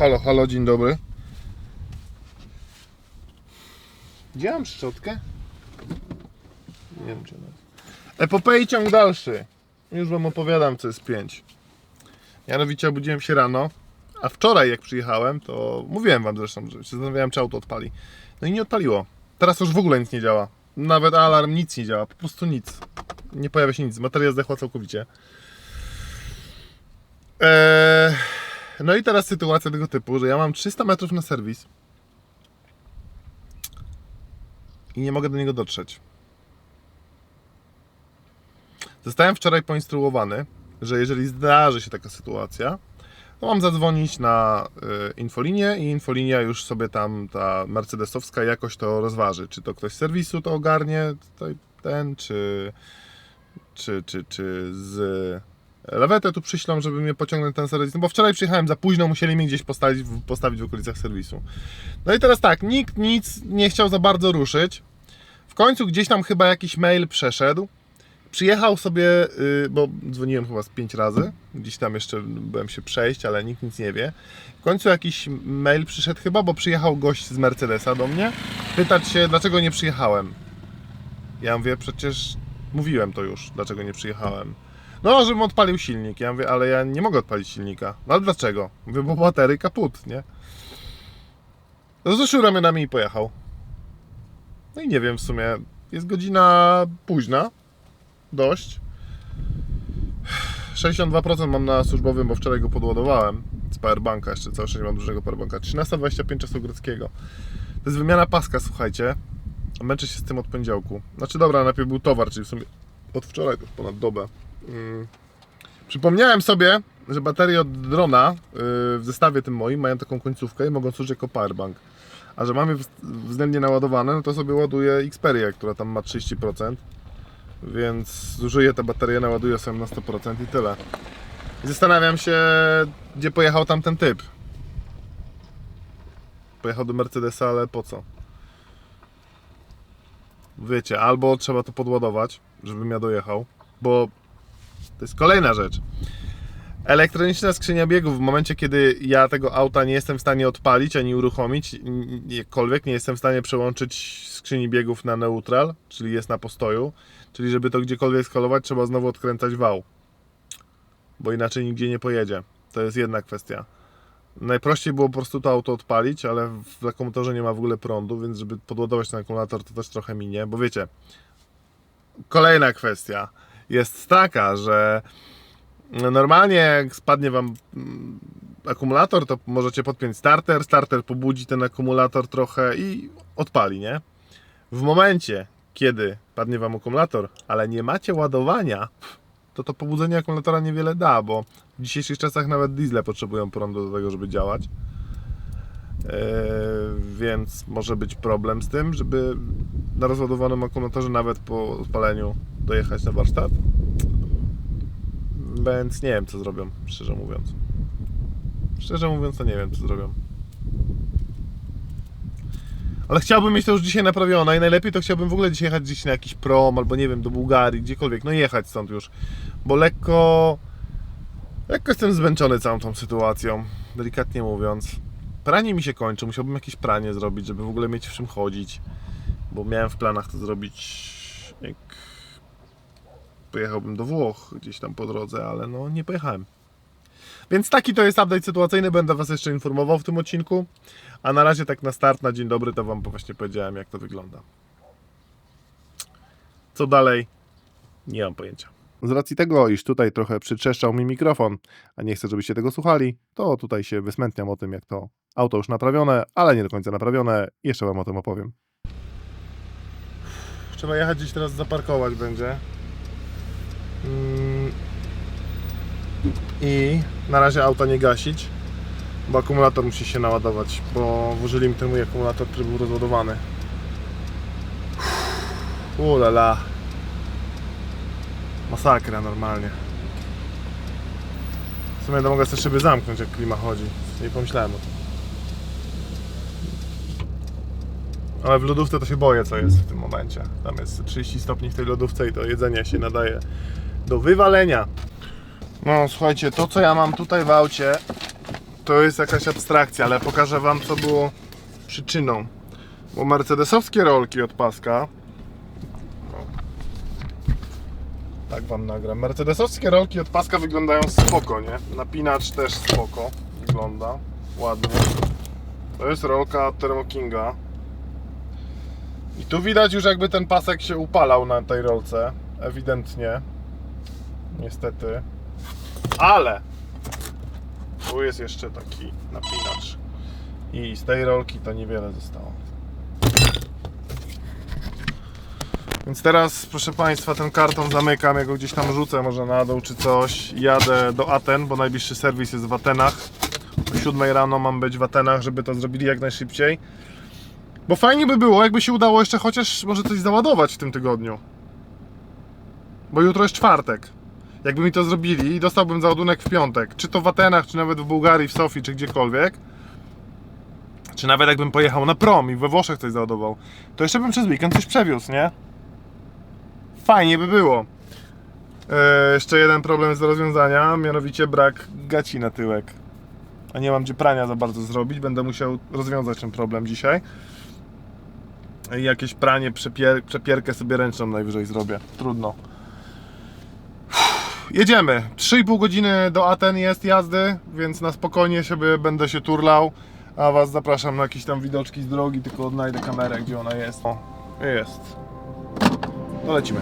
Halo, halo, dzień dobry. Gdzie mam szczotkę? Nie wiem, ona jest. Epopei ciąg dalszy. Już wam opowiadam, co jest 5. Mianowicie obudziłem się rano, a wczoraj jak przyjechałem, to mówiłem wam zresztą, że się zastanawiałem, czy auto odpali. No i nie odpaliło. Teraz już w ogóle nic nie działa. Nawet alarm, nic nie działa, po prostu nic. Nie pojawia się nic, bateria zdechła całkowicie. Eee, no i teraz sytuacja tego typu, że ja mam 300 metrów na serwis i nie mogę do niego dotrzeć. Zostałem wczoraj poinstruowany, że jeżeli zdarzy się taka sytuacja, to mam zadzwonić na y, infolinię i infolinia już sobie tam ta mercedesowska jakoś to rozważy. Czy to ktoś z serwisu to ogarnie, ten, czy, czy, czy, czy z lawetę tu przyślą, żeby mnie pociągnąć ten serwis. No bo wczoraj przyjechałem za późno, musieli mnie gdzieś postawić, postawić w okolicach serwisu. No i teraz tak, nikt nic nie chciał za bardzo ruszyć. W końcu gdzieś tam chyba jakiś mail przeszedł. Przyjechał sobie, y, bo dzwoniłem chyba z pięć razy, gdzieś tam jeszcze byłem się przejść, ale nikt nic nie wie. W końcu jakiś mail przyszedł chyba, bo przyjechał gość z Mercedesa do mnie, pytać się, dlaczego nie przyjechałem. Ja mówię, przecież mówiłem to już, dlaczego nie przyjechałem. No, żebym odpalił silnik. Ja mówię, ale ja nie mogę odpalić silnika. No ale dlaczego? Mówię, bo batery kaput, nie? Zeszył ramionami i pojechał. No i nie wiem w sumie. Jest godzina późna. Dość. 62% mam na służbowym, bo wczoraj go podładowałem. Z powerbanka jeszcze, cały czas mam dużego powerbanka. 13.25 czasu greckiego. To jest wymiana paska, słuchajcie. Męczę się z tym od poniedziałku. Znaczy dobra, najpierw był towar, czyli w sumie od wczoraj, to już ponad dobę. Mm. Przypomniałem sobie, że baterie od drona yy, w zestawie tym moim mają taką końcówkę i mogą służyć jako powerbank. A że mamy względnie naładowane, no to sobie ładuję Xperię, która tam ma 30%. Więc zużyję tę baterię, naładuję sobie na 100% i tyle. I zastanawiam się, gdzie pojechał tamten typ. Pojechał do Mercedesa, ale po co? Wiecie, albo trzeba to podładować, żebym ja dojechał, bo to jest kolejna rzecz. Elektroniczna skrzynia biegów, w momencie kiedy ja tego auta nie jestem w stanie odpalić ani uruchomić, jakkolwiek nie jestem w stanie przełączyć skrzyni biegów na neutral, czyli jest na postoju, czyli żeby to gdziekolwiek skalować, trzeba znowu odkręcać wał, bo inaczej nigdzie nie pojedzie. To jest jedna kwestia. Najprościej było po prostu to auto odpalić, ale w akumulatorze nie ma w ogóle prądu, więc żeby podładować ten akumulator to też trochę minie, bo wiecie, kolejna kwestia jest taka, że normalnie jak spadnie Wam mm, akumulator, to możecie podpiąć starter, starter pobudzi ten akumulator trochę i odpali, nie? W momencie, kiedy padnie Wam akumulator, ale nie macie ładowania, to to pobudzenie akumulatora niewiele da, bo w dzisiejszych czasach nawet diesle potrzebują prądu do tego, żeby działać. Eee, więc może być problem z tym, żeby na rozładowanym akumulatorze nawet po odpaleniu dojechać na warsztat. Więc nie wiem co zrobią, szczerze mówiąc. Szczerze mówiąc to nie wiem co zrobią. Ale chciałbym mieć to już dzisiaj naprawione i najlepiej to chciałbym w ogóle dzisiaj jechać gdzieś na jakiś prom albo nie wiem, do Bułgarii, gdziekolwiek, no jechać stąd już. Bo lekko lekko jestem zmęczony całą tą sytuacją, delikatnie mówiąc. Pranie mi się kończy, musiałbym jakieś pranie zrobić, żeby w ogóle mieć w czym chodzić. Bo miałem w planach to zrobić pojechałbym do Włoch gdzieś tam po drodze, ale no nie pojechałem. Więc taki to jest update sytuacyjny, będę Was jeszcze informował w tym odcinku. A na razie tak na start, na dzień dobry, to Wam właśnie powiedziałem jak to wygląda. Co dalej? Nie mam pojęcia. Z racji tego, iż tutaj trochę przytrzeszczał mi mikrofon, a nie chcę, żebyście tego słuchali, to tutaj się wysmętniam o tym, jak to auto już naprawione, ale nie do końca naprawione. Jeszcze Wam o tym opowiem. Trzeba jechać gdzieś teraz zaparkować będzie. I na razie auta nie gasić, bo akumulator musi się naładować, bo włożyli mi ten mój akumulator, który był rozładowany. Ulala. Masakra normalnie. W sumie to mogę sobie szyby zamknąć, jak klima chodzi. Nie pomyślałem o tym. Ale w lodówce to się boję, co jest w tym momencie. Tam jest 30 stopni w tej lodówce i to jedzenie się nadaje do wywalenia. No słuchajcie, to co ja mam tutaj w aucie, to jest jakaś abstrakcja, ale pokażę wam co było przyczyną. Bo mercedesowskie rolki od paska Tak wam nagram. Mercedesowskie rolki od paska wyglądają spoko, nie? Napinacz też spoko wygląda. Ładnie. To jest rolka od Thermo Kinga. I tu widać już jakby ten pasek się upalał na tej rolce. Ewidentnie. Niestety. Ale tu jest jeszcze taki napinacz. I z tej rolki to niewiele zostało. Więc teraz, proszę Państwa, ten karton zamykam, ja go gdzieś tam rzucę może na dół czy coś. Jadę do Aten, bo najbliższy serwis jest w Atenach. O 7 rano mam być w Atenach, żeby to zrobili jak najszybciej. Bo fajnie by było, jakby się udało jeszcze chociaż może coś załadować w tym tygodniu. Bo jutro jest czwartek. Jakby mi to zrobili i dostałbym załadunek w piątek, czy to w Atenach, czy nawet w Bułgarii, w Sofii, czy gdziekolwiek, czy nawet jakbym pojechał na prom i we Włoszech coś załadował, to jeszcze bym przez weekend coś przewiózł, nie? Fajnie by było. E, jeszcze jeden problem do rozwiązania, mianowicie brak gaci na tyłek. A nie mam gdzie prania za bardzo zrobić, będę musiał rozwiązać ten problem dzisiaj. I jakieś pranie, przepier przepierkę sobie ręczną najwyżej zrobię. Trudno. Jedziemy. 3,5 godziny do Aten jest jazdy, więc na spokojnie sobie będę się turlał. A Was zapraszam na jakieś tam widoczki z drogi, tylko odnajdę kamerę, gdzie ona jest. O, jest. To lecimy.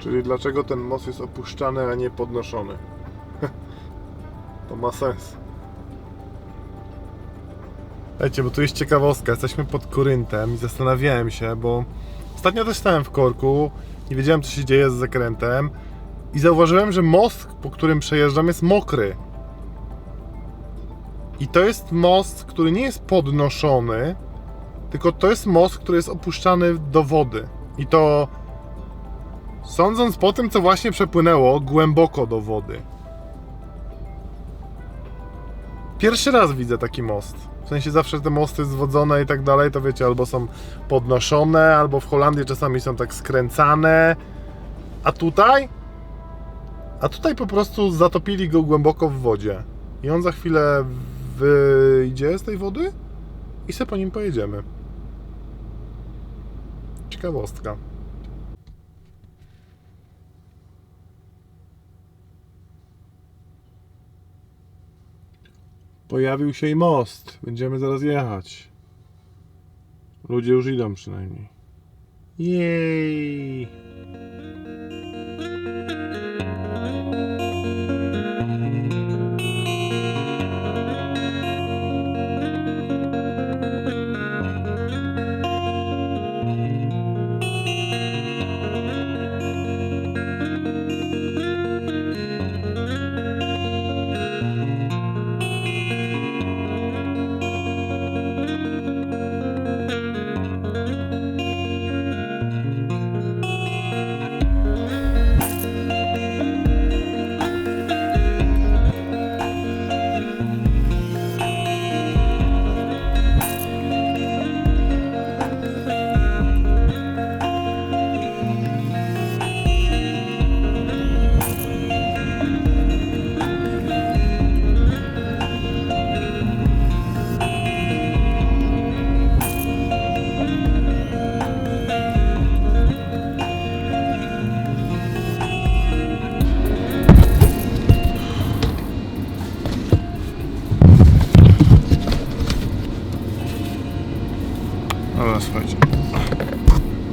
Czyli dlaczego ten most jest opuszczany, a nie podnoszony? to ma sens. Słuchajcie, bo tu jest ciekawostka. Jesteśmy pod Koryntem i zastanawiałem się, bo ostatnio też stałem w korku, nie wiedziałem co się dzieje z zakrętem i zauważyłem, że most, po którym przejeżdżam, jest mokry. I to jest most, który nie jest podnoszony, tylko to jest most, który jest opuszczany do wody. I to sądząc po tym, co właśnie przepłynęło, głęboko do wody. Pierwszy raz widzę taki most. W sensie zawsze te mosty zwodzone i tak dalej, to wiecie, albo są podnoszone, albo w Holandii czasami są tak skręcane. A tutaj a tutaj po prostu zatopili go głęboko w wodzie. I on za chwilę wyjdzie z tej wody i se po nim pojedziemy. Ciekawostka. Pojawił się i most. Będziemy zaraz jechać. Ludzie już idą przynajmniej. Jej!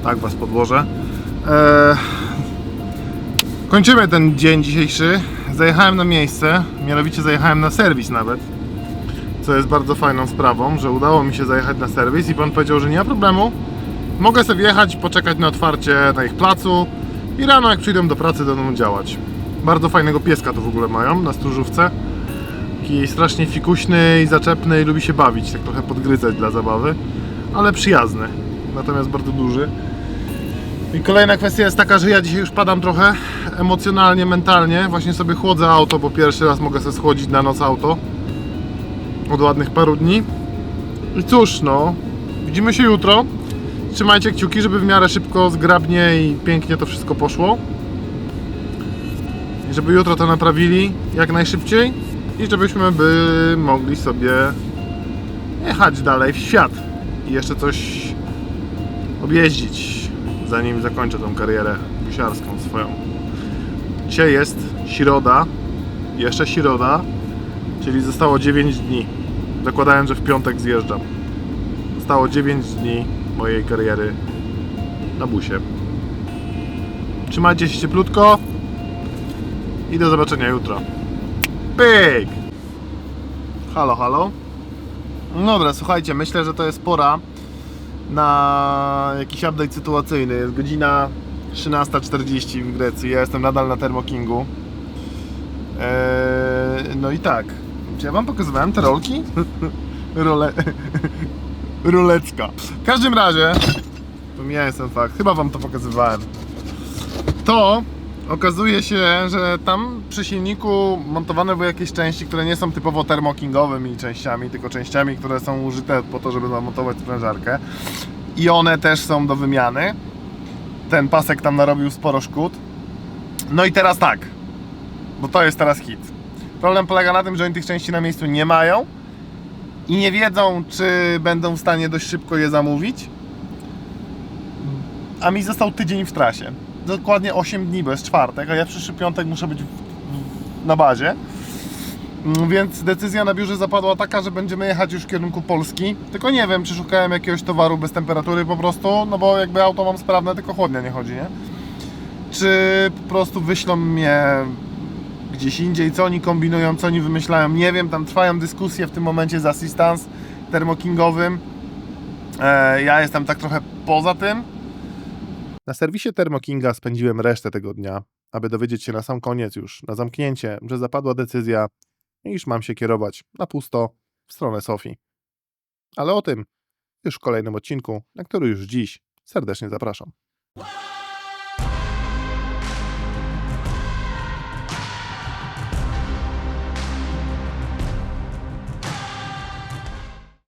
Tak was podłożę. Eee, kończymy ten dzień dzisiejszy. Zajechałem na miejsce, mianowicie zajechałem na serwis nawet. Co jest bardzo fajną sprawą, że udało mi się zajechać na serwis i pan powiedział, że nie ma problemu. Mogę sobie wjechać, poczekać na otwarcie na ich placu i rano jak przyjdę do pracy będą działać. Bardzo fajnego pieska to w ogóle mają na stróżówce. Taki strasznie fikuśny i zaczepny i lubi się bawić, tak trochę podgryzać dla zabawy, ale przyjazny, natomiast bardzo duży. I kolejna kwestia jest taka, że ja dzisiaj już padam trochę emocjonalnie, mentalnie. Właśnie sobie chłodzę auto, bo pierwszy raz mogę sobie schłodzić na noc auto od ładnych paru dni. I cóż, no, widzimy się jutro. Trzymajcie kciuki, żeby w miarę szybko, zgrabnie i pięknie to wszystko poszło. I żeby jutro to naprawili jak najszybciej i żebyśmy by mogli sobie jechać dalej w świat i jeszcze coś objeździć, zanim zakończę tą karierę gusiarską swoją. Dzisiaj jest środa, jeszcze środa, czyli zostało 9 dni. Zakładając, że w piątek zjeżdżam. Zostało 9 dni mojej kariery na busie. Trzymajcie się cieplutko i do zobaczenia jutro. Pyk! Halo, halo. No Dobra, słuchajcie, myślę, że to jest pora na jakiś update sytuacyjny. Jest godzina 13.40 w Grecji. Ja jestem nadal na Thermokingu. Eee, no i tak. Czy ja wam pokazywałem te rolki? Role... W każdym razie, pomijając ten fakt, chyba wam to pokazywałem. To okazuje się, że tam przy silniku montowane były jakieś części, które nie są typowo termokingowymi częściami, tylko częściami, które są użyte po to, żeby zamontować sprężarkę. I one też są do wymiany. Ten pasek tam narobił sporo szkód. No i teraz tak, bo to jest teraz hit. Problem polega na tym, że oni tych części na miejscu nie mają i nie wiedzą, czy będą w stanie dość szybko je zamówić. A mi został tydzień w trasie. Dokładnie 8 dni, bo jest czwartek, a ja przyszły piątek muszę być w, w, na bazie. Mm, Więc decyzja na biurze zapadła taka, że będziemy jechać już w kierunku Polski. Tylko nie wiem, czy szukałem jakiegoś towaru bez temperatury po prostu, no bo jakby auto mam sprawne, tylko chłodnia nie chodzi, nie? Czy po prostu wyślą mnie gdzieś indziej, co oni kombinują, co oni wymyślają, nie wiem, tam trwają dyskusje w tym momencie z Assistance termokingowym. E, ja jestem tak trochę poza tym. Na serwisie Thermokinga spędziłem resztę tego dnia, aby dowiedzieć się na sam koniec już, na zamknięcie, że zapadła decyzja, iż mam się kierować na pusto w stronę Sofii. Ale o tym już w kolejnym odcinku, na który już dziś serdecznie zapraszam.